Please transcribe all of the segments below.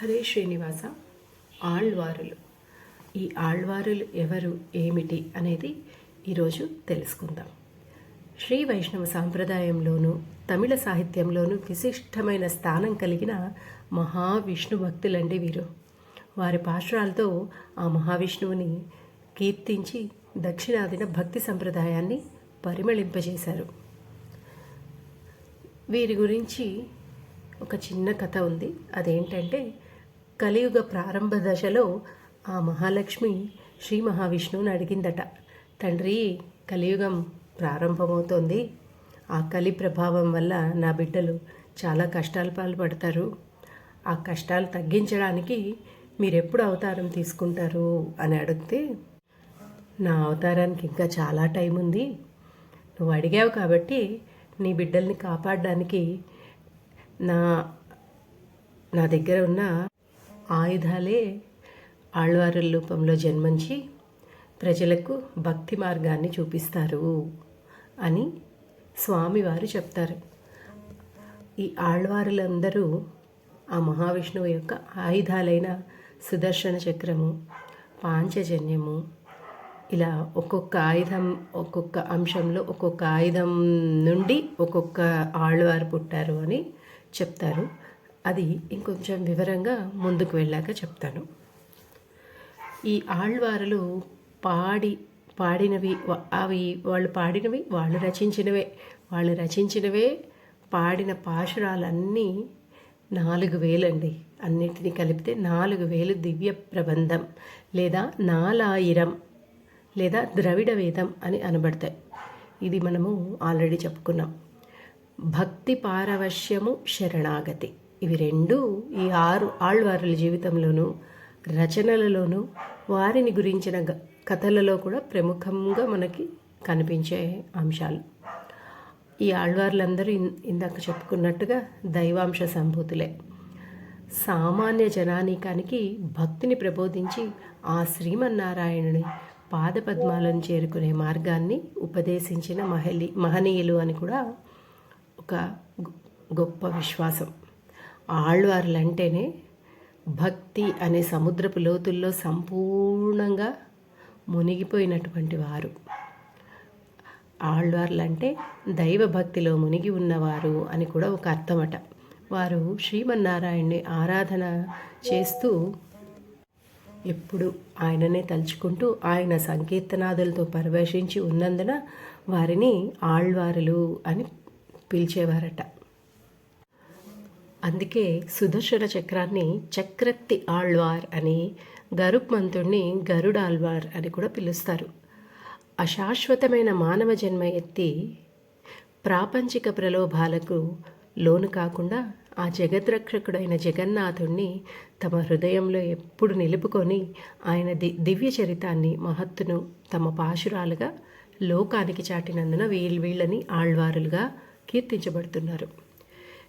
హరే శ్రీనివాస ఆళ్వారులు. ఈ ఆళ్వారులు ఎవరు ఏమిటి అనేది ఈరోజు తెలుసుకుందాం. శ్రీ వైష్ణవ సాంప్రదాయంలోనూ తమిళ సాహిత్యంలోనూ విశిష్టమైన స్థానం కలిగిన మహావిష్ణు భక్తులండి వీరు. వారి పాశ్రాలతో ఆ మహావిష్ణువుని కీర్తించి దక్షిణాదిన భక్తి సంప్రదాయాన్ని పరిమళింపజేశారు. వీరి గురించి ఒక చిన్న కథ ఉంది. అదేంటంటే కలియుగ ప్రారంభ దశలో ఆ మహాలక్ష్మి శ్రీ మహావిష్ణువుని అడిగిందట. తండ్రి కలియుగం ప్రారంభమవుతోంది. ఆ కలి ప్రభావం వల్ల నా బిడ్డలు చాలా కష్టాలు పాల్పడతారు. ఆ కష్టాలు తగ్గించడానికి మీరెప్పుడు అవతారం తీసుకుంటారు? అని అడిగితే నా అవతారానికి ఇంకా చాలా టైం ఉంది. నువ్వు అడిగావు కాబట్టి నీ బిడ్డల్ని కాపాడడానికి నా నా దగ్గర ఉన్న ఆయుధాలే ఆళ్వారుల రూపంలో జన్మించి ప్రజలకు భక్తి మార్గాన్ని చూపిస్తారు అని స్వామివారు చెప్తారు. ఈ ఆళ్వారులందరూ ఆ మహావిష్ణువు యొక్క ఆయుధాలైన సుదర్శన చక్రము పాంచజన్యము ఇలా ఒక్కొక్క ఆయుధం ఒక్కొక్క అంశంలో ఒక్కొక్క ఆయుధం నుండి ఒక్కొక్క ఆళ్వారు పుట్టారు అని చెప్తారు. అది ఇంకొంచెం వివరంగా ముందుకు వెళ్ళాక చెప్తాను. ఈ ఆళ్వారులు పాడి పాడినవి అవి వాళ్ళు పాడినవి వాళ్ళు రచించినవే వాళ్ళు రచించినవే పాడిన పాశురాలన్నీ నాలుగు వేలండి. అన్నిటినీ కలిపితే నాలుగు వేలు దివ్య ప్రబంధం లేదా నాలాయిరం లేదా ద్రవిడ వేదం అని అనబడతాయి. ఇది మనము ఆల్రెడీ చెప్పుకున్నాం. భక్తి పారవశ్యము శరణాగతి. ఇవి రెండు ఈ ఆరు ఆళ్వారుల జీవితంలోనూ రచనలలోనూ వారిని గురించిన గ- కథలలో కూడా ప్రముఖంగా మనకి కనిపించే అంశాలు. ఈ ఆళ్వార్లందరూ ఇందాక చెప్పుకున్నట్టుగా దైవాంశ సంభూతులే. సామాన్య జనానీకానికి భక్తిని ప్రబోధించి ఆ శ్రీమన్నారాయణుని పాదపద్మాలను చేరుకునే మార్గాన్ని ఉపదేశించిన మహలి మహనీయులు అని కూడా ఒక గొ- గొప్ప విశ్వాసం. ఆళ్వార్లంటేనే భక్తి అనే సముద్రపు లోతుల్లో సంపూర్ణంగా మునిగిపోయినటువంటి వారు. ఆళ్వార్లు అంటే దైవ భక్తిలో మునిగి ఉన్నవారు అని కూడా ఒక అర్థమట. వారు శ్రీమన్నారాయణ్ణి ఆరాధన చేస్తూ ఎప్పుడు ఆయననే తలుచుకుంటూ ఆయన సంకీర్తనాదులతో పరవేశించి ఉన్నందున వారిని ఆళ్వారులు అని పిలిచేవారట. అందుకే సుదర్శన చక్రాన్ని చక్రత్తి ఆళ్వార్ అని గరుక్మంతుణ్ణి గరుడాల్వార్ అని కూడా పిలుస్తారు. అశాశ్వతమైన మానవ జన్మ ఎత్తి ప్రాపంచిక ప్రలోభాలకు లోను కాకుండా ఆ జగద్రక్షకుడైన జగన్నాథుణ్ణి తమ హృదయంలో ఎప్పుడు నిలుపుకొని ఆయన ది దివ్య చరితాన్ని మహత్తును తమ పాశురాలుగా లోకానికి చాటినందున వీళ్ళు వీళ్ళని ఆళ్వారులుగా కీర్తించబడుతున్నారు.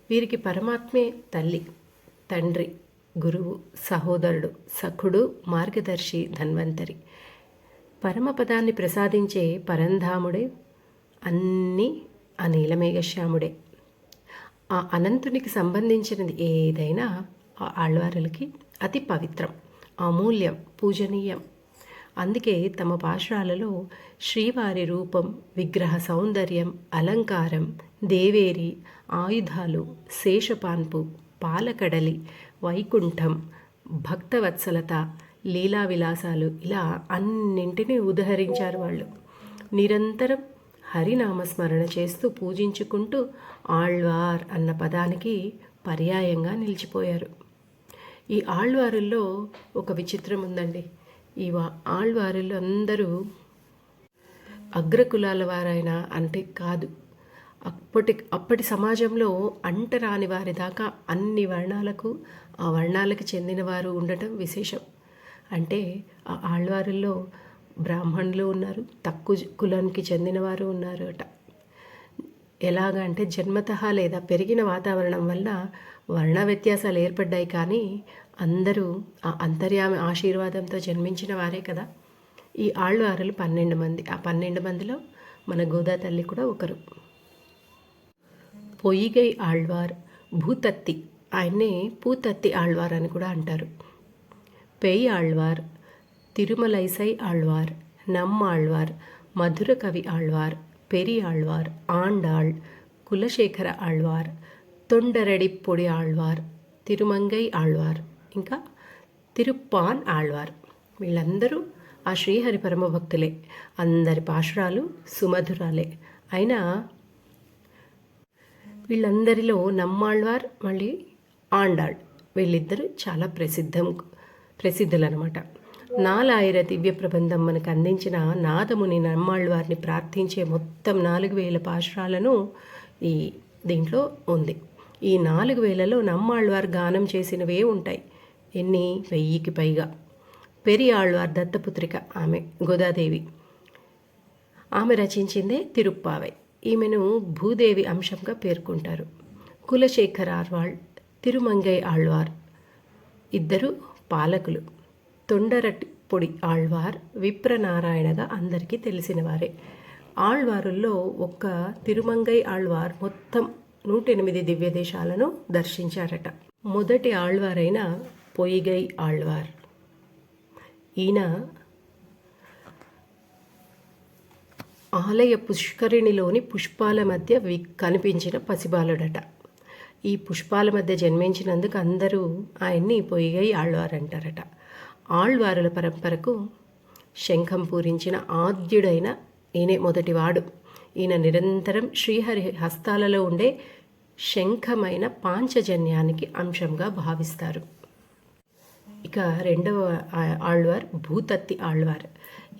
వీరికి పరమాత్మే తల్లి తండ్రి గురువు సహోదరుడు సఖుడు మార్గదర్శి ధన్వంతరి. పరమపదాన్ని ప్రసాదించే పరంధాముడే అన్నీ ఆ నీలమేఘశ్యాముడే ఆ అనంతునికి సంబంధించినది ఏదైనా ఆ ఆళ్వారులకి అతి పవిత్రం అమూల్యం పూజనీయం. అందుకే తమ పాశురాలలో శ్రీవారి రూపం విగ్రహ సౌందర్యం అలంకారం దేవేరి ఆయుధాలు శేషపాన్పు పాలకడలి వైకుంఠం భక్తవత్సలత లీలా విలాసాలు ఇలా అన్నింటినీ ఉదహరించారు వాళ్ళు. నిరంతరం హరినామస్మరణ చేస్తూ పూజించుకుంటూ ఆళ్వార్ అన్న పదానికి పర్యాయంగా నిలిచిపోయారు. ఈ ఆళ్వారుల్లో ఒక విచిత్రం ఉందండి ఈ ఆళ్వారులు అందరూ అగ్రకులాల వారైనా అంటే కాదు. అప్పటి అప్పటి సమాజంలో అంటరాని వారి దాకా అన్ని వర్ణాలకు ఆ వర్ణాలకు చెందినవారు ఉండటం విశేషం. అంటే ఆ ఆళ్వారుల్లో బ్రాహ్మణులు ఉన్నారు తక్కువ కులానికి చెందినవారు ఉన్నారు అట ఎలాగా అంటే జన్మతః లేదా పెరిగిన వాతావరణం వల్ల వర్ణ వ్యత్యాసాలు ఏర్పడ్డాయి కానీ అందరూ ఆ అంతర్యామి ఆశీర్వాదంతో జన్మించిన వారే కదా. ఈ ఆళ్వారులు పన్నెండు మంది. ఆ పన్నెండు మందిలో మన గోదా తల్లి కూడా ఒకరు. పొయ్యిగై ఆళ్వార్ భూతత్తి. ఆయన్నే పూతత్తి ఆళ్వార్ అని కూడా అంటారు. పెయ్ ఆళ్వార్ తిరుమలైసై ఆళ్వార్ నమ్మాళ్వార్ మధుర కవి ఆళ్వార్ పెరి ఆళ్వార్ ఆండాళ్ కులశేఖర ఆళ్వార్ తొండరడి పొడి ఆళ్వార్ తిరుమంగై ఆళ్వార్. ఇంకా తిరుప్పాన్ ఆళ్వార్. వీళ్ళందరూ ఆ శ్రీహరి పరమ భక్తులే. అందరి పాశురాలు సుమధురాలే. అయినా వీళ్ళందరిలో నమ్మాళ్వార్ మళ్ళీ ఆండాళ్. వీళ్ళిద్దరూ చాలా ప్రసిద్ధం ప్రసిద్ధులనమాట. నాలాయిర దివ్య ప్రబంధం మనకు అందించిన నాదముని నమ్మాళ్వారిని ప్రార్థించే మొత్తం నాలుగు వేల పాశురాలను ఈ దీంట్లో ఉంది. ఈ నాలుగు వేలలో నమ్మాళ్వారు గానం చేసినవే ఉంటాయి. ఎన్ని? వెయ్యికి పైగా. పెరియాళ్వార్ దత్తపుత్రిక ఆమె గోదాదేవి. ఆమె రచించిందే తిరుప్పావై. ఈమెను భూదేవి అంశంగా పేర్కొంటారు. కులశేఖర్ ఆర్వాళ్ తిరుమంగై ఆళ్వార్ ఇద్దరు పాలకులు. తొండరటి పొడి ఆళ్వార్ విప్రనారాయణగా అందరికీ తెలిసినవారే. ఆళ్వారుల్లో ఒక్క తిరుమంగై ఆళ్వార్ మొత్తం నూట ఎనిమిది దివ్య దేశాలను దర్శించారట. మొదటి ఆళ్వారైన பொய்கை ஆழ்வார். ఈయన ఆలయ పుష్కరిణిలోని పుష్పాల మధ్య వి కనిపించిన పసిబాలుడట ఈ పుష్పాల మధ్య జన్మించినందుకు అందరూ ఆయన్ని పొయ్యి ఆళ్వారంటారట ఆళ్వారుల పరంపరకు శంఖం పూరించిన ఆద్యుడైన ఈయనే మొదటివాడు ఈయన నిరంతరం శ్రీహరి హస్తాలలో ఉండే శంఖమైన పాంచజన్యానికి అంశంగా భావిస్తారు. ఇక రెండవ ఆళ్వార్ భూతత్తి ఆళ్వార్.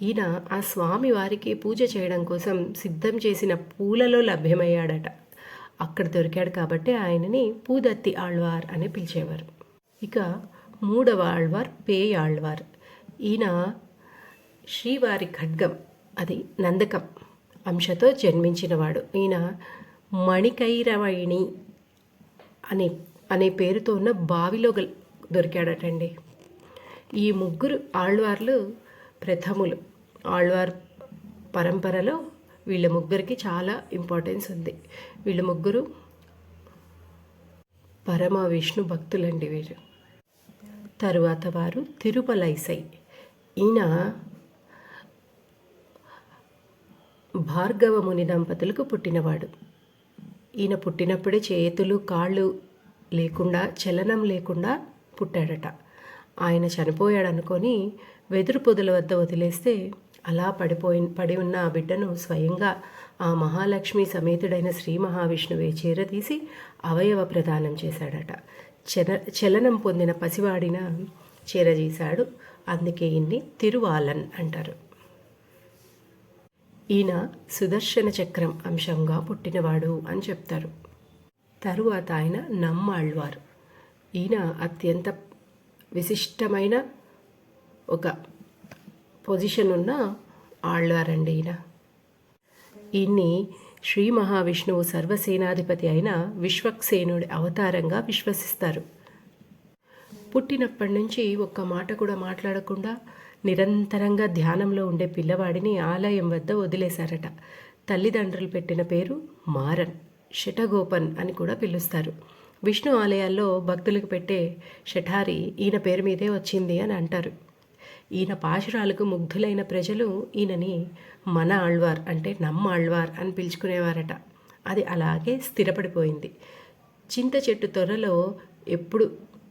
ఈయన ఆ స్వామి వారికి పూజ చేయడం కోసం సిద్ధం చేసిన పూలలో లభ్యమయ్యాడట. అక్కడ దొరికాడు కాబట్టి ఆయనని పూదత్తి ఆళ్వార్ అని పిలిచేవారు. ఇక మూడవ ఆళ్వార్ పేయ్ ఆళ్వార్. ఈయన శ్రీవారి ఖడ్గం అది నందకం అంశతో జన్మించినవాడు. ఈయన మణికైరవణి అనే అనే పేరుతో ఉన్న బావిలో దొరికాడటండి. ఈ ముగ్గురు ఆళ్వార్లు ప్రథములు. ఆళ్వార్ పరంపరలో వీళ్ళ ముగ్గురికి చాలా ఇంపార్టెన్స్ ఉంది. వీళ్ళ ముగ్గురు పరమ విష్ణు భక్తులండి వీరు తరువాత వారు తిరుపలైసై ఈయన భార్గవ ముని దంపతులకు పుట్టినవాడు. ఈయన పుట్టినప్పుడే చేతులు కాళ్ళు లేకుండా చలనం లేకుండా పుట్టాడట. ఆయన చనిపోయాడు అనుకొని వెదురు పొదల వద్ద వదిలేస్తే అలా పడిపోయి పడి ఉన్న ఆ బిడ్డను స్వయంగా ఆ మహాలక్ష్మి సమేతుడైన శ్రీ మహావిష్ణువే చేరదీసి అవయవ ప్రదానం చేశాడట. చల చలనం పొందిన పసివాడిన చేరదీశాడు అందుకే ఇన్ని తిరువాలన్ అంటారు. ఈయన సుదర్శన చక్రం అంశంగా పుట్టినవాడు అని చెప్తారు. తరువాత ఆయన నమ్మాళ్వారు. ఈయన అత్యంత విశిష్టమైన ఒక పొజిషన్ ఉన్న ఆళ్ళారండి ఈయన. ఈయన్ని శ్రీ మహావిష్ణువు సర్వసేనాధిపతి అయిన విశ్వక్సేనుడి అవతారంగా విశ్వసిస్తారు. పుట్టినప్పటి నుంచి ఒక్క మాట కూడా మాట్లాడకుండా నిరంతరంగా ధ్యానంలో ఉండే పిల్లవాడిని ఆలయం వద్ద వదిలేశారట. తల్లిదండ్రులు పెట్టిన పేరు మారన్ శటగోపన్ అని కూడా పిలుస్తారు. విష్ణు ఆలయాల్లో భక్తులకు పెట్టే షఠారి ఈయన పేరు మీదే వచ్చింది అని అంటారు. ఈయన పాశురాలకు ముగ్ధులైన ప్రజలు ఈయనని మన ఆళ్వార్ అంటే నమ్మ ఆళ్వార్ అని పిలుచుకునేవారట. అది అలాగే స్థిరపడిపోయింది. చింత చెట్టు త్వరలో ఎప్పుడు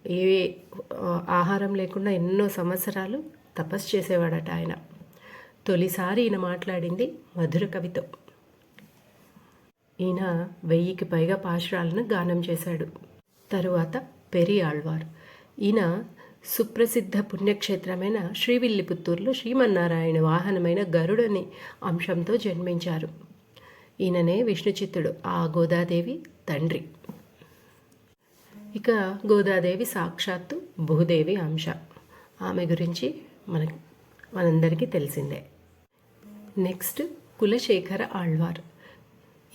ఏ ఆహారం లేకుండా ఎన్నో సంవత్సరాలు తపస్సు చేసేవాడట ఆయన. తొలిసారి ఈయన మాట్లాడింది మధుర కవితో. ఈయన వెయ్యికి పైగా పాశురాలను గానం చేశాడు. తరువాత పెరి ఆళ్వార్. ఈయన సుప్రసిద్ధ పుణ్యక్షేత్రమైన శ్రీవిల్లిపుత్తూరులో శ్రీమన్నారాయణ వాహనమైన గరుడని అంశంతో జన్మించారు. ఈయననే విష్ణుచిత్తుడు ఆ గోదాదేవి తండ్రి. ఇక గోదాదేవి సాక్షాత్తు భూదేవి అంశ. ఆమె గురించి మన మనందరికీ తెలిసిందే. నెక్స్ట్ కులశేఖర ఆళ్వార్.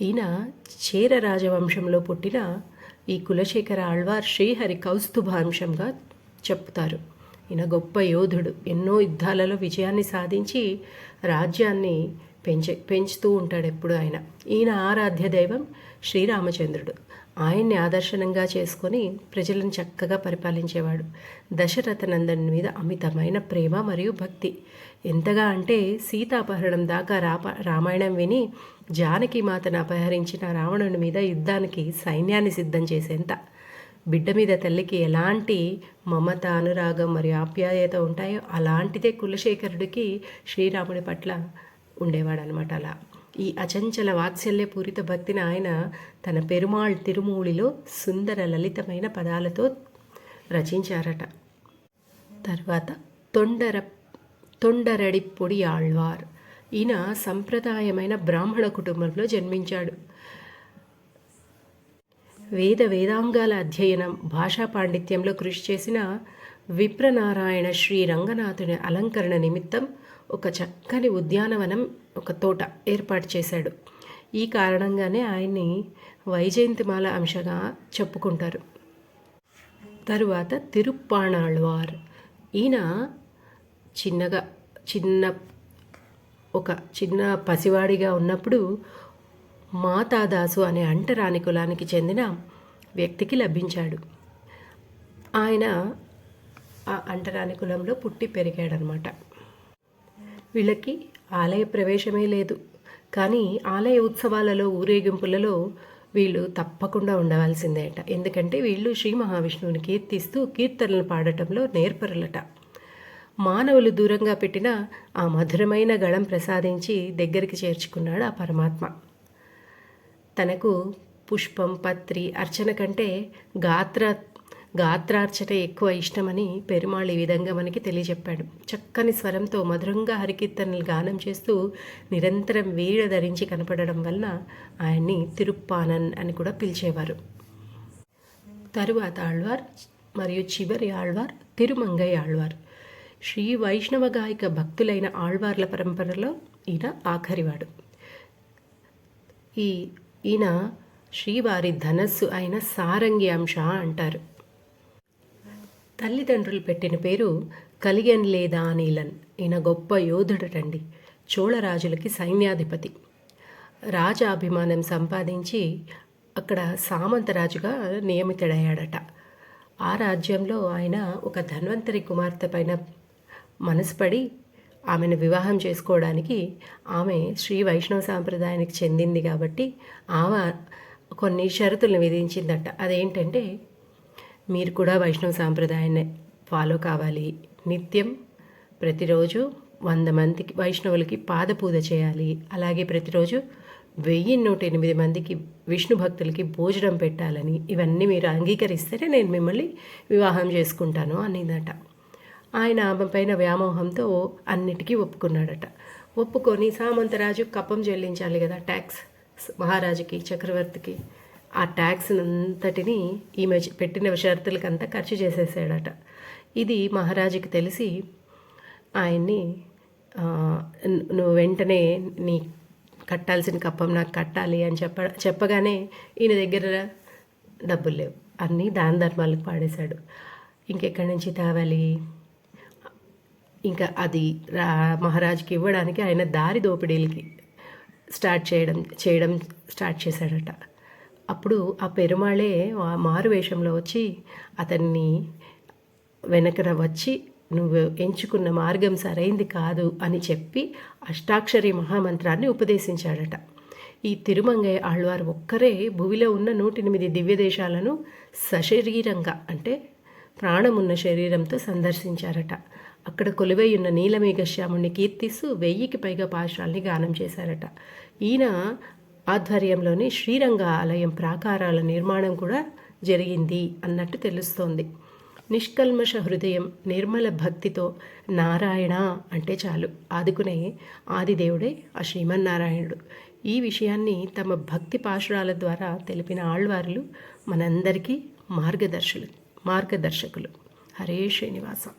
ఈయన చేర రాజవంశంలో పుట్టిన ఈ కులశేఖర ఆళ్వార్ శ్రీహరి కౌస్తుభాంశంగా చెప్తారు. ఈయన గొప్ప యోధుడు. ఎన్నో యుద్ధాలలో విజయాన్ని సాధించి రాజ్యాన్ని పెంచే పెంచుతూ ఉంటాడు ఎప్పుడు ఆయన. ఈయన ఆరాధ్య దైవం శ్రీరామచంద్రుడు. ఆయన్ని ఆదర్శనంగా చేసుకొని ప్రజలను చక్కగా పరిపాలించేవాడు. దశరథనందన్ మీద అమితమైన ప్రేమ మరియు భక్తి. ఎంతగా అంటే సీతాపహరణం దాకా రాప రామాయణం విని జానకి మాతను అపహరించిన రావణుని మీద యుద్ధానికి సైన్యాన్ని సిద్ధం చేసేంత. బిడ్డ మీద తల్లికి ఎలాంటి మమత అనురాగం మరియు ఆప్యాయత ఉంటాయో అలాంటిదే కులశేఖరుడికి శ్రీరాముడి పట్ల ఉండేవాడనమాట అలా. ఈ అచంచల వాత్సల్యపూరిత భక్తిని ఆయన తన పెరుమాళ్ తిరుమూళిలో సుందర లలితమైన పదాలతో రచించారట. తర్వాత తొండర తొండరడిపొడి ఆళ్వార్. ఈయన సంప్రదాయమైన బ్రాహ్మణ కుటుంబంలో జన్మించాడు. వేద వేదాంగాల అధ్యయనం భాషా పాండిత్యంలో కృషి చేసిన విప్రనారాయణ శ్రీ రంగనాథుని అలంకరణ నిమిత్తం ఒక చక్కని ఉద్యానవనం ఒక తోట ఏర్పాటు చేశాడు. ఈ కారణంగానే ఆయన్ని వైజయంతిమాల అంశగా చెప్పుకుంటారు. తరువాత తిరుప్పాణాళ్వార్. ఈయన చిన్నగా చిన్న ఒక చిన్న పసివాడిగా ఉన్నప్పుడు మాతాదాసు అనే అంటరాని కులానికి చెందిన వ్యక్తికి లభించాడు. ఆయన ఆ అంటరాని కులంలో పుట్టి పెరిగాడనమాట. వీళ్ళకి ఆలయ ప్రవేశమే లేదు. కానీ ఆలయ ఉత్సవాలలో ఊరేగింపులలో వీళ్ళు తప్పకుండా ఉండవలసిందేట. ఎందుకంటే వీళ్ళు శ్రీ మహావిష్ణువుని కీర్తిస్తూ కీర్తనలు పాడటంలో నేర్పరులట. మానవులు దూరంగా పెట్టిన ఆ మధురమైన గళం ప్రసాదించి దగ్గరికి చేర్చుకున్నాడు ఆ పరమాత్మ. తనకు పుష్పం పత్రి అర్చన కంటే గాత్ర గాత్రార్చన ఎక్కువ ఇష్టమని పెరుమాళ్ ఈ విధంగా మనకి తెలియజెప్పాడు. చక్కని స్వరంతో మధురంగా హరికీర్తనలు గానం చేస్తూ నిరంతరం వీడ ధరించి కనపడడం వలన ఆయన్ని తిరుప్పానన్ అని కూడా పిలిచేవారు. తరువాత ఆళ్వార్ మరియు చివరి ఆళ్వార్ తిరుమంగయ్య ఆళ్వార్. శ్రీ వైష్ణవ గాయక భక్తులైన ఆళ్వార్ల పరంపరలో ఈయన ఆఖరివాడు. ఈ ఈయన శ్రీవారి ధనస్సు అయిన సారంగి అంశ అంటారు. తల్లిదండ్రులు పెట్టిన పేరు కలిగన్ లేదా నీలన్ ఈయన గొప్ప యోధుడటండి. చోళరాజులకి సైన్యాధిపతి. రాజాభిమానం సంపాదించి అక్కడ సామంతరాజుగా నియమితుడయ్యాడట. ఆ రాజ్యంలో ఆయన ఒక ధన్వంతరి కుమార్తె పైన మనసుపడి ఆమెను వివాహం చేసుకోవడానికి ఆమె శ్రీ వైష్ణవ సాంప్రదాయానికి చెందింది కాబట్టి ఆమె కొన్ని షరతులను విధించిందట. అదేంటంటే మీరు కూడా వైష్ణవ సాంప్రదాయాన్ని ఫాలో కావాలి. నిత్యం ప్రతిరోజు వంద మందికి వైష్ణవులకి పాదపూజ చేయాలి. అలాగే ప్రతిరోజు వెయ్యి నూట ఎనిమిది మందికి విష్ణు భక్తులకి భోజనం పెట్టాలని. ఇవన్నీ మీరు అంగీకరిస్తేనే నేను మిమ్మల్ని వివాహం చేసుకుంటాను అనేదట. ఆయన ఆమె పైన వ్యామోహంతో అన్నిటికీ ఒప్పుకున్నాడట. ఒప్పుకొని సామంతరాజు కప్పం చెల్లించాలి కదా ట్యాక్స్ మహారాజుకి చక్రవర్తికి. ఆ ట్యాక్స్ అంతటిని ఈమె పెట్టిన షరతులకంతా ఖర్చు చేసేసాడట. ఇది మహారాజుకి తెలిసి ఆయన్ని నువ్వు వెంటనే నీ కట్టాల్సిన కప్పం నాకు కట్టాలి అని చెప్ప చెప్పగానే ఈయన దగ్గర డబ్బులు లేవు. అన్నీ దాన ధర్మాలకు పాడేశాడు. ఇంకెక్కడి నుంచి తేవాలి? ఇంకా అది రా మహారాజుకి ఇవ్వడానికి ఆయన దారి దోపిడీలకి స్టార్ట్ చేయడం చేయడం స్టార్ట్ చేశాడట. అప్పుడు ఆ పెరుమాళే మారు వేషంలో వచ్చి అతన్ని వెనకన వచ్చి నువ్వు ఎంచుకున్న మార్గం సరైంది కాదు అని చెప్పి అష్టాక్షరి మహామంత్రాన్ని ఉపదేశించాడట. ఈ తిరుమంగయ్య ఆళ్వారు ఒక్కరే భూమిలో ఉన్న నూటెనిమిది దివ్య దేశాలను సశరీరంగా అంటే ప్రాణమున్న శరీరంతో సందర్శించారట. అక్కడ కొలువై ఉన్న నీలమేఘశ్యాముణ్ణి కీర్తిస్తూ వెయ్యికి పైగా పాశాల్ని గానం చేశారట. ఈయన ఆధ్వర్యంలోని శ్రీరంగ ఆలయం ప్రాకారాల నిర్మాణం కూడా జరిగింది అన్నట్టు తెలుస్తోంది. నిష్కల్మష హృదయం నిర్మల భక్తితో నారాయణ అంటే చాలు. ఆదుకునే ఆదిదేవుడే ఆ శ్రీమన్నారాయణుడు. ఈ విషయాన్ని తమ భక్తి పాశురాల ద్వారా తెలిపిన ఆళ్వార్లు మనందరికీ మార్గదర్శులు మార్గదర్శకులు. హరే శ్రీనివాసం.